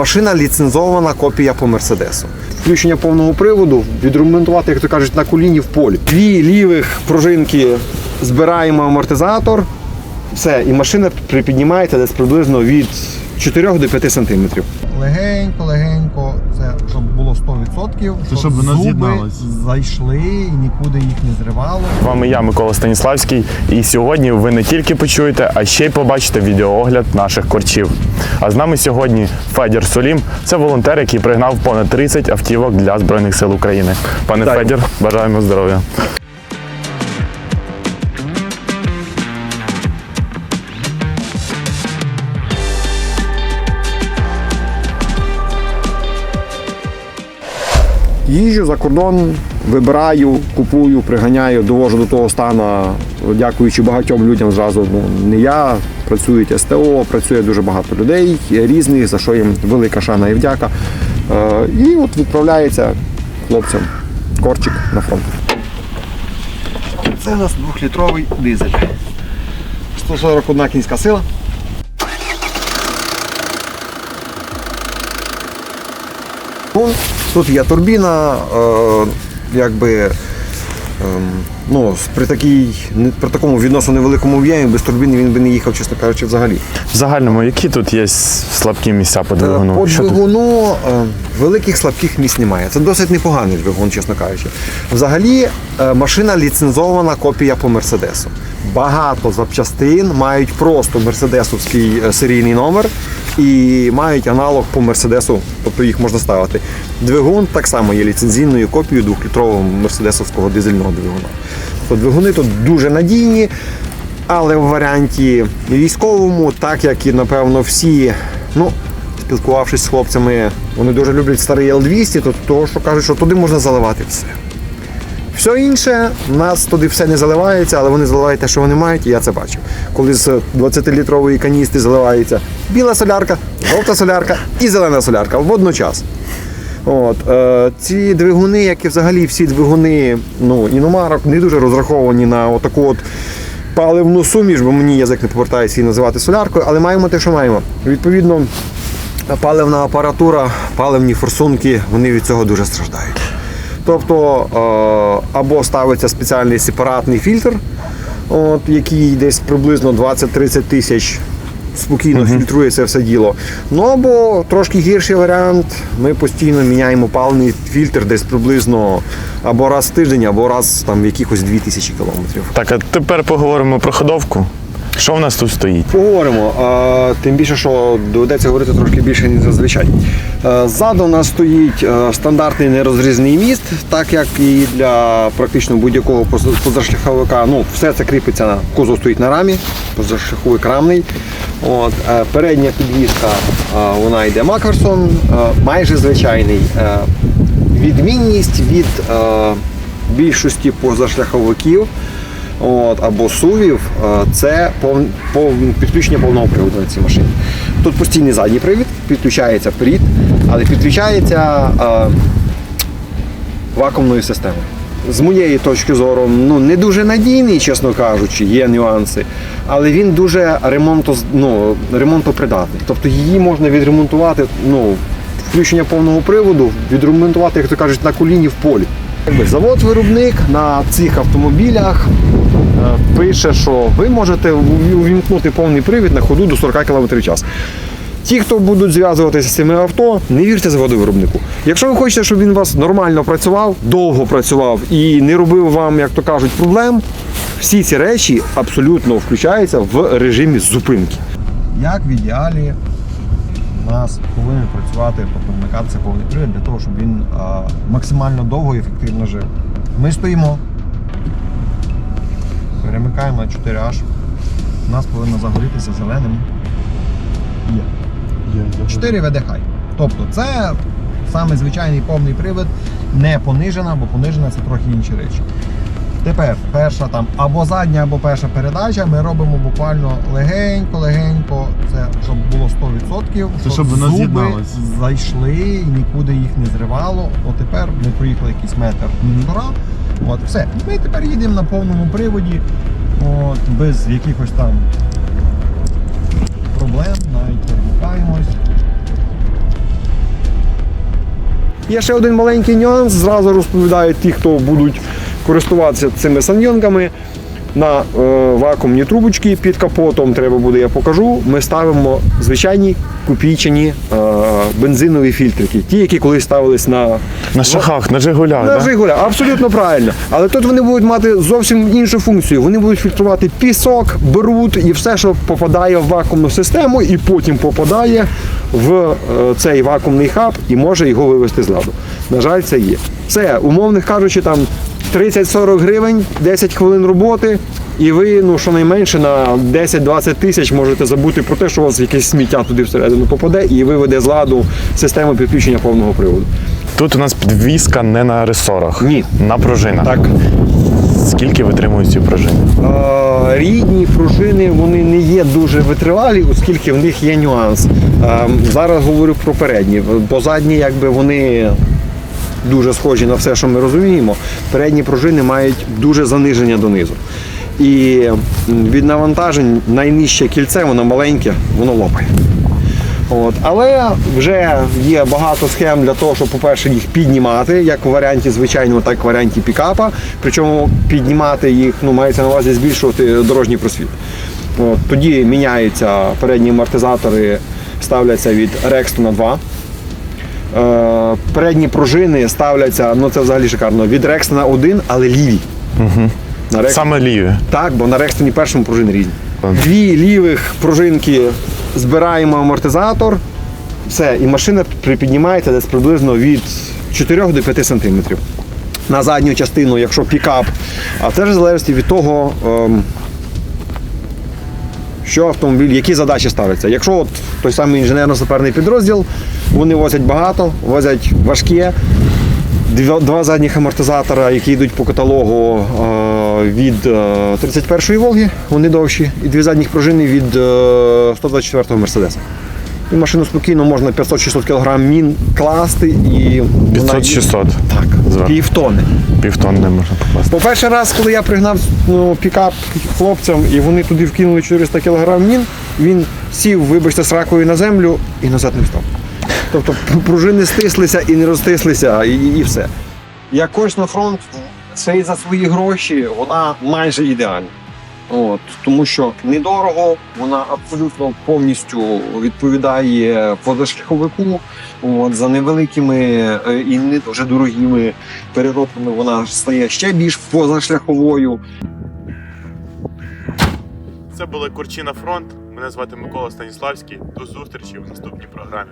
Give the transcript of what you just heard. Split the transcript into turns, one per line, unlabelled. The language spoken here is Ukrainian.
машина ліцензована копія по Мерседесу. Включення повного приводу, відремонтувати, як то кажуть, на коліні в полі. Дві лівих пружинки збираємо амортизатор. Все, і машина припіднімається десь приблизно від 4 до 5 сантиметрів. Легенько, легенько, це щоб було 100%,
Це щоб воно
зуби зайшли і нікуди їх не зривало.
З вами я, Микола Станіславський, і сьогодні ви не тільки почуєте, а ще й побачите відеоогляд наших корчів. А з нами сьогодні Федір Солім. Це волонтер, який пригнав понад 30 автівок для Збройних сил України. Пане
Вітаю.
Федір, бажаємо здоров'я.
Їжджу за кордон, вибираю, купую, приганяю, довожу до того стану, дякуючи багатьом людям зразу. Ну, не я, працюють СТО, працює дуже багато людей різних, за що їм велика шана і вдяка. Е, І от відправляється хлопцям корчик на фронт. Це у нас двохлітровий дизель. 141 кінська сила. Ну, Тут є турбіна, е, якби е, ну, при, такій, при такому відносно невеликому об'ємі без турбіни він би не їхав, чесно кажучи, взагалі.
В загальному, які тут є слабкі місця по двигуну?
По
Що тут?
двигуну е, великих слабких місць немає. Це досить непоганий двигун, чесно кажучи. Взагалі, е, машина ліцензована копія по Мерседесу. Багато запчастин мають просто мерседесовський е, серійний номер і мають аналог по Мерседесу, тобто їх можна ставити. Двигун так само є ліцензійною копією двохлітрового мерседесовського дизельного двигуна. Тобто двигуни тут дуже надійні. Але в варіанті військовому, так як і напевно всі, ну, спілкувавшись з хлопцями, вони дуже люблять старий Л-200, то того, що кажуть, що туди можна заливати все. Все інше, в нас туди все не заливається, але вони заливають те, що вони мають, і я це бачив. Коли з 20-літрової каністи заливається біла солярка, жовта солярка і зелена солярка водночас. От, е, ці двигуни, як і взагалі всі двигуни ну, іномарок, не дуже розраховані на отаку от паливну суміш, бо мені язик не повертається її називати соляркою, але маємо те, що маємо. Відповідно, паливна апаратура, паливні форсунки, вони від цього дуже страждають. Тобто е, або ставиться спеціальний сепаратний фільтр, от, який десь приблизно 20-30 тисяч спокійно фільтрує це все діло. Ну або трошки гірший варіант. Ми постійно міняємо паливний фільтр десь приблизно або раз в тиждень, або раз там в якихось 2000 кілометрів.
Так, а тепер поговоримо про ходовку. Що в нас тут стоїть?
Поговоримо. А, тим більше, що доведеться говорити трошки більше, ніж зазвичай. Ззаду нас стоїть стандартний нерозрізний міст, так як і для практично будь-якого позашляховика. Ну, все це кріпиться на кузов стоїть на рамі, позашляховик рамний. От, е, передня підвізка вона йде Макферсон, е, майже звичайний. Е, Відмінність від е, більшості позашляховиків от, або сувів, е, це пов, пов, підключення повного приводу на цій машині. Тут постійний задній привід, підключається привід, але підключається е, вакуумною системою. З моєї точки зору, ну не дуже надійний, чесно кажучи, є нюанси, але він дуже ремонто, ну, ремонтопридатний. Тобто її можна відремонтувати, ну, включення повного приводу, відремонтувати, як то кажуть, на коліні в полі. Завод-виробник на цих автомобілях пише, що ви можете увімкнути повний привід на ходу до 40 км в час. Ті, хто будуть зв'язуватися з цими авто, не вірте заводу-виробнику. Якщо ви хочете, щоб він вас нормально працював, довго працював і не робив вам, як то кажуть, проблем, всі ці речі абсолютно включаються в режимі зупинки. Як в ідеалі у нас повинен працювати, вмикатися повний привід для того, щоб він а, максимально довго і ефективно жив. Ми стоїмо, перемикаємо на 4H. У нас повинно загорітися зеленим. Є. 4 хай. Тобто це саме звичайний повний привід, не понижена, бо понижена це трохи інші речі. Тепер перша там або задня, або перша передача. Ми робимо буквально легенько-легенько, це щоб було 100%,
Це щоб воно
зуби зайшли і нікуди їх не зривало. От тепер ми проїхали якийсь метр півтора. От все. Ми тепер їдемо на повному приводі, от, без якихось там проблем, навіть перемикаємось. Є ще один маленький нюанс. Зразу розповідають ті, хто будуть користуватися цими саньйонгами. На е, вакуумні трубочки під капотом треба буде, я покажу. Ми ставимо звичайні копійчані е, бензинові фільтрики, ті, які колись ставились на
На шахах, на Жигулях.
на
да?
Жигуля, абсолютно правильно. Але тут вони будуть мати зовсім іншу функцію. Вони будуть фільтрувати пісок, бруд і все, що попадає в вакуумну систему, і потім попадає в е, цей вакуумний хаб і може його вивести з ладу. На жаль, це є. Це, умовно кажучи, там 30-40 гривень, 10 хвилин роботи. І ви, ну щонайменше на 10-20 тисяч можете забути про те, що у вас якесь сміття туди всередину попаде і виведе з ладу систему підключення повного приводу.
Тут у нас підвізка не на ресорах.
Ні.
На пружинах.
Так.
Скільки витримують ці пружини?
Е, рідні пружини вони не є дуже витривалі, оскільки в них є нюанс. Е, Зараз говорю про передні, бо задні, якби вони дуже схожі на все, що ми розуміємо. Передні пружини мають дуже заниження донизу. І від навантажень найнижче кільце, воно маленьке, воно лопає. От. Але вже є багато схем для того, щоб, по-перше, їх піднімати, як в варіанті звичайного, так і в варіанті пікапа. Причому піднімати їх ну, мається на увазі збільшувати дорожній просвіт. От. Тоді міняються передні амортизатори, ставляться від Rex на 2. Е, передні пружини ставляться, ну це взагалі шикарно, від Rex на 1, але ліві. Угу. На Rex
Саме ліві.
так, бо на Рекстоні першому пружини різні.
Так.
Дві лівих пружинки збираємо амортизатор, все, і машина припіднімається десь приблизно від 4 до 5 сантиметрів. На задню частину, якщо пікап, а це ж залежить від того, ем, що автомобіль, які задачі ставляться. Якщо от той самий інженерно-саперний підрозділ, вони возять багато, возять важке. Два, задніх амортизатора, які йдуть по каталогу е, від е, 31-ї Волги, вони довші, і дві задніх пружини від е, 124-го Мерседеса. І машину спокійно можна 500-600 кг мін класти і.
500-600.
Так, півтони.
Півтонни можна покласти.
По перший раз, коли я пригнав ну, пікап хлопцям, і вони туди вкинули 400 кг мін, він сів, вибачте, сракою на землю і назад не встав. Тобто пружини стислися і не розтислися, і, і все. Якось на фронт це і за свої гроші вона майже ідеальна. От, тому що недорого, вона абсолютно повністю відповідає позашляховику. От, за невеликими е, і не дуже дорогими переробками вона стає ще більш позашляховою.
Це були Курчі на фронт. Мене звати Микола Станіславський. До зустрічі в наступній програмі.